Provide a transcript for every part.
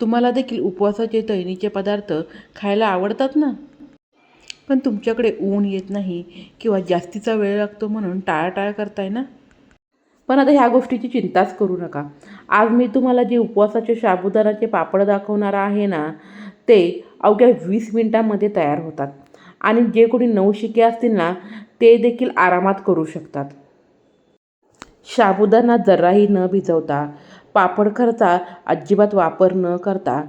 तुम्हाला देखील उपवासाचे तैनीचे पदार्थ खायला आवडतात ना? पण तुमच्याकडे ऊन येत नाही किंवा जास्तीचा वेळ लागतो म्हणून टाळाटाळ करताय ना? पण आता ह्या गोष्टीची चिंताच करू नका. आज मी तुम्हाला जे उपवासाचे साबुदाणाचे पापड दाखवणार आहे ना ते अवघ्या वीस मिनटामध्ये तयार होतात. आणि जे कोणी नवशिके असतील ना ते देखील आरामात करू शकतात. साबुदाणा जराही न भिजवता पापड खर्चा अजिबात वापर न करता.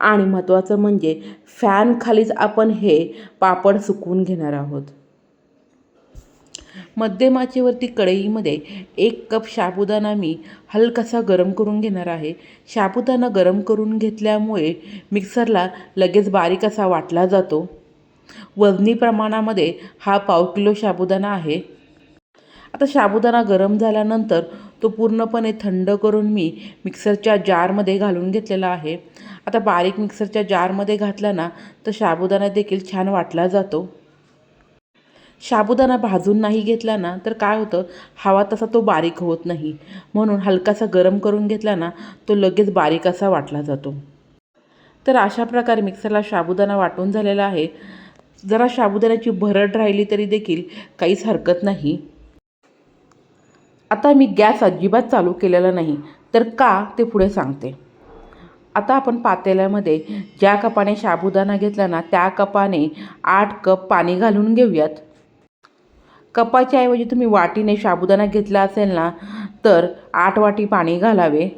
आणि महत्त्वाचं म्हणजे फॅनखालीच आपण हे पापड सुकवून घेणार आहोत. मध्यमाचेवरती कढईमध्ये एक कप साबुदाणा मी हलकासा गरम करून घेणार आहे. साबुदाणा गरम करून घेतल्यामुळे मिक्सरला लगेच बारीक असा वाटला जातो. वजनी प्रमाणामध्ये हा पाव किलो साबुदाणा आहे. आता साबुदाणा गरम झाल्यानंतर तो पूर्णपणे थंड करून मी मिक्सरच्या जारमध्ये घालून घेतलेला आहे. आता बारीक मिक्सरच्या जारमध्ये घातला ना तर साबुदाणा देखील छान वाटला जातो. साबुदाणा भाजून नाही घेतला ना तर काय होतं? हवा तसा तो बारीक होत नाही. म्हणून हलकासा गरम करून घेतला ना तो लगेच बारीक असा वाटला जातो. तर अशा प्रकारे मिक्सरला साबुदाणा वाटून झालेला आहे. जरा साबुदाण्याची भरड राहिली तरी देखील काहीच हरकत नाही. आता मी गॅस अजिबात चालू केलेला नाही तर का ते पुढे सांगते. आता आपण पातेल्यामध्ये ज्या कपाने साबुदाणा घेतला ना त्या कपाने आठ कप पाणी घालून घेऊयात. कपाच्या ऐवजी तुम्ही वाटीने साबुदाणा घेतला असेल ना तर आठ वाटी पाणी घालावे.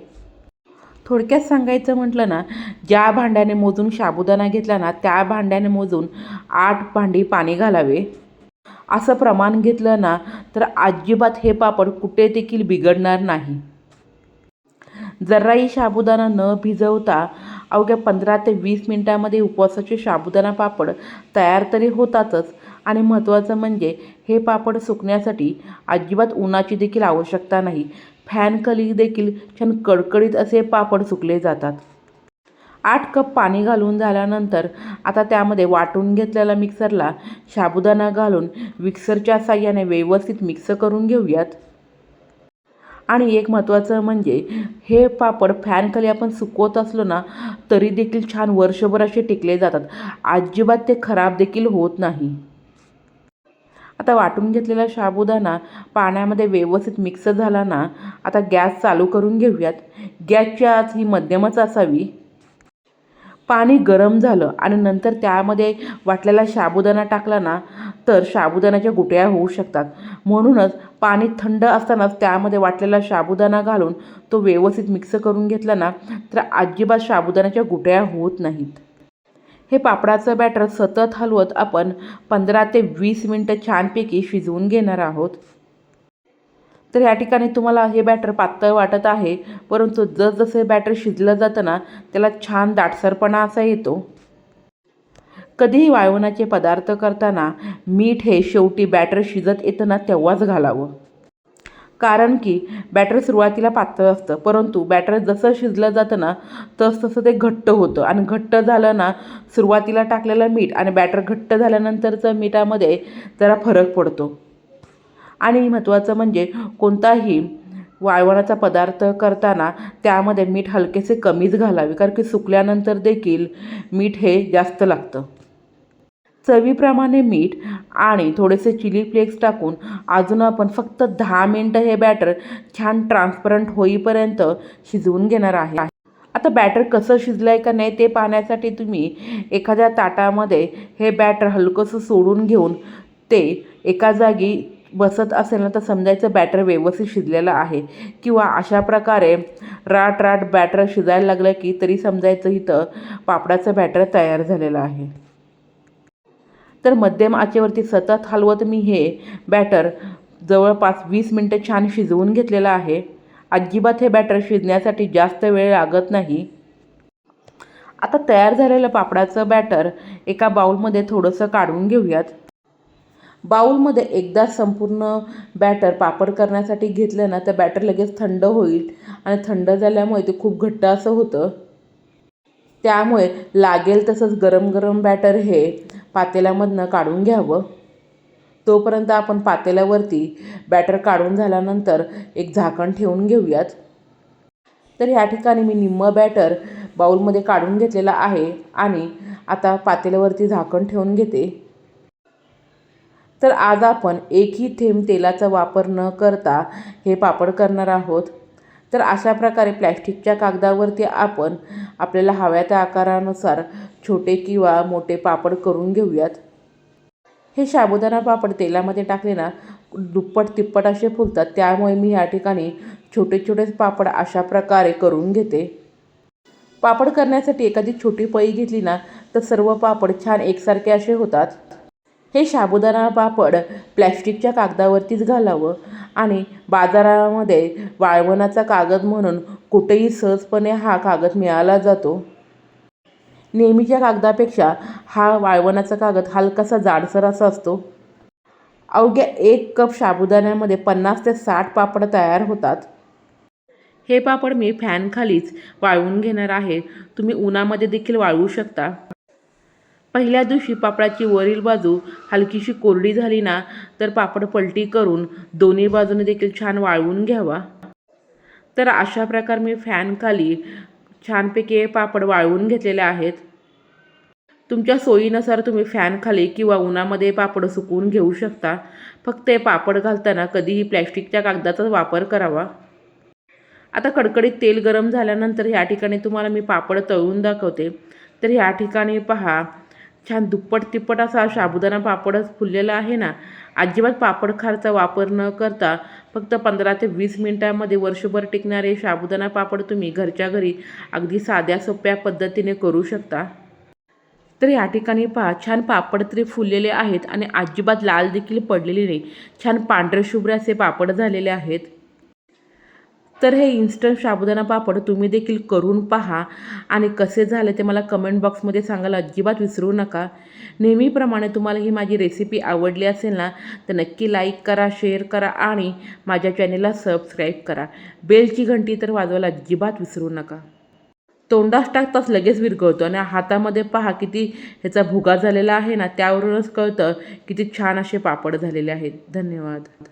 थोडक्यात सांगायचं म्हटलं ना ज्या भांड्याने मोजून साबुदाणा घेतला ना त्या भांड्याने मोजून आठ भांडी पाणी घालावे. असं प्रमाण घेतलं ना तर अजिबात हे पापड कुठे देखील बिघडणार नाही. जराही साबुदाणा न भिजवता अवघ्या पंधरा ते वीस मिनटामध्ये उपवासाचे साबुदाणा पापड तयार तरी होतातच. आणि महत्त्वाचं म्हणजे हे पापड सुकण्यासाठी अजिबात उन्हाची देखील आवश्यकता नाही. फॅन देखील छान कडकडीत असे पापड सुकले जातात. आठ कप पाणी घालून झाल्यानंतर आता त्यामध्ये वाटून घेतलेला मिक्सरला साबुदाणा घालून मिक्सरच्या साह्याने व्यवस्थित मिक्स करून घेऊयात. आणि एक महत्त्वाचं म्हणजे हे पापड फॅनखाली आपण सुकवत असलो ना तरी देखील छान वर्षभर असे टिकले जातात. अजिबात ते खराब देखील होत नाही. आता वाटून घेतलेला साबुदाणा पाण्यामध्ये व्यवस्थित मिक्स झाला ना आता गॅस चालू करून घेऊयात. गॅसची आच ही मध्यमच असावी. पाणी गरम झालं आणि नंतर त्यामध्ये वाटलेला साबुदाणा टाकला ना तर साबुदाण्याच्या गुटळ्या होऊ शकतात. म्हणूनच पाणी थंड असतानाच त्यामध्ये वाटलेला साबुदाणा घालून तो व्यवस्थित मिक्स करून घेतला ना तर अजिबात साबुदाण्याच्या गुटळ्या होत नाहीत. हे पापडाचं बॅटर सतत हलवत आपण पंधरा ते वीस मिनटं छानपैकी शिजवून घेणार आहोत. तर या ठिकाणी तुम्हाला हे बॅटर पातळ वाटत आहे. परंतु जसजसे बॅटर शिजलं जातं ना त्याला छान दाटसरपणा असा येतो. कधीही वाळवणाचे पदार्थ करताना मीठ हे शेवटी बॅटर शिजत येतं ना तेव्हाच घालावं. कारण की बॅटर सुरुवातीला पातळ असतं परंतु बॅटर जसं शिजलं जातं ना तसं तसं ते घट्ट होतं. आणि घट्ट झालं ना सुरुवातीला टाकलेलं मीठ आणि बॅटर घट्ट झाल्यानंतरचं मिठामध्ये जरा फरक पडतो. आणि महत्त्वाचं म्हणजे कोणताही वाळवणाचा पदार्थ करताना त्यामध्ये मीठ हलकेसे कमीच घालावे कारण की सुकल्यानंतर देखील मीठ हे जास्त लागतं. चवीप्रमाणे मीठ आणि थोडेसे चिली फ्लेक्स टाकून अजून आपण फक्त दहा मिनटं हे बॅटर छान ट्रान्सपरंट होईपर्यंत शिजवून घेणार आहे. आता बॅटर कसं शिजलं आहे का नाही ते पाहण्यासाठी तुम्ही एखाद्या ताटामध्ये हे बॅटर हलकंसं सोडून घेऊन ते एका जागी बसत असेल ना तर समजायचं बॅटर व्यवस्थित शिजलेलं आहे. किंवा अशा प्रकारे राट राट बॅटर शिजायला लागलं की तरी समजायचं इथं पापडाचं बॅटर तयार झालेलं आहे. तर मध्यम आचेवरती सतत हलवत मी हे बॅटर जवळपास वीस मिनटं छान शिजवून घेतलेलं आहे. अजिबात हे बॅटर शिजण्यासाठी जास्त वेळ लागत नाही. आता तयार झालेलं पापडाचं बॅटर एका बाऊलमध्ये थोडंसं काढून घेऊयात. बाऊलमध्ये एकदा संपूर्ण बॅटर पापड करण्यासाठी घेतलं ना तर बॅटर लगेच थंड होईल. आणि थंड झाल्यामुळे ते खूप घट्ट असं होतं. त्यामुळे लागेल तसंच गरम गरम बॅटर हे पातेल्यामधनं काढून घ्यावं. तोपर्यंत आपण पातेल्यावरती बॅटर काढून झाल्यानंतर एक झाकण ठेवून घेऊयात. तर ह्या ठिकाणी मी निम्मं बॅटर बाऊलमध्ये काढून घेतलेला आहे आणि आता पातेल्यावरती झाकण ठेवून घेते. तर आज आपण एकही थेंब तेलाचा वापर न करता हे पापड करणार आहोत. तर अशा प्रकारे प्लॅस्टिकच्या कागदावरती आपण आपल्याला हव्या त्या आकारानुसार छोटे किंवा मोठे पापड करून घेऊयात. हे साबुदाणा पापड तेलामध्ये टाकले ना दुप्पट तिप्पट असे फुलतात. त्यामुळे मी या ठिकाणी छोटे छोटे पापड अशा प्रकारे करून घेते. पापड करण्यासाठी एखादी छोटी पळी घेतली ना तर सर्व पापड छान एकसारखे असे होतात. हे साबुदाणा पापड प्लॅस्टिकच्या कागदावरतीच घालावं. आणि बाजारामध्ये वाळवणाचा कागद म्हणून कुठेही सहजपणे हा कागद मिळाला जातो. नेहमीच्या कागदापेक्षा हा वाळवणाचा कागद हलकासा जाडसर असा असतो. अवघ्या एक कप साबुदाण्यामध्ये पन्नास ते साठ पापड तयार होतात. हे पापड मी फॅनखालीच वाळवून घेणार आहे. तुम्ही उन्हामध्ये देखील वाळवू शकता. पहिल्या दिवशी पापडाची वरील बाजू हलकीशी कोरडी झाली ना तर पापड पलटी करून दोन्ही बाजूने देखील छान वाळवून घ्यावा. तर अशा प्रकारे मी फॅनखाली छानपैकी पापड वाळवून घेतलेले आहेत. तुमच्या सोयीनुसार तुम्ही फॅनखाली किंवा उन्हामध्ये पापड सुकवून घेऊ शकता. फक्त हे पापड घालताना कधीही प्लॅस्टिकच्या कागदाचाच वापर करावा. आता कडकडीत तेल गरम झाल्यानंतर ह्या ठिकाणी तुम्हाला मी पापड तळून दाखवते. तर ह्या ठिकाणी पहा छान दुप्पट तिप्पट असा साबुदाणा पापडच फुललेला आहे ना अजिबात पापड खारचा वापर न करता फक्त पंधरा ते वीस मिनटामध्ये वर्षभर टिकणारे साबुदाणा पापड तुम्ही घरच्या घरी अगदी साध्या सोप्या पद्धतीने करू शकता. तर या ठिकाणी पहा छान पापड तरी फुललेले आहेत आणि अजिबात लाल देखील पडलेले नाही. छान पांढरे शुभ्र असे पापड झालेले आहेत. तर हे इन्स्टंट साबुदाणा पापड तुम्ही देखील करून पहा. आणि कसे झाले ते मला कमेंट बॉक्समध्ये सांगायला अजिबात विसरू नका. नेहमीप्रमाणे तुम्हाला ही माझी रेसिपी आवडली असेल ना तर नक्की लाईक करा शेअर करा आणि माझ्या चॅनेलला सबस्क्राईब करा. बेलची घंटी तर वाजवायला अजिबात विसरू नका. तोंडास टाकताच लगेच विरघळतो आणि हातामध्ये पहा किती ह्याचा भुगा झालेला आहे ना त्यावरूनच कळतं किती छान असे पापड झालेले आहेत. धन्यवाद.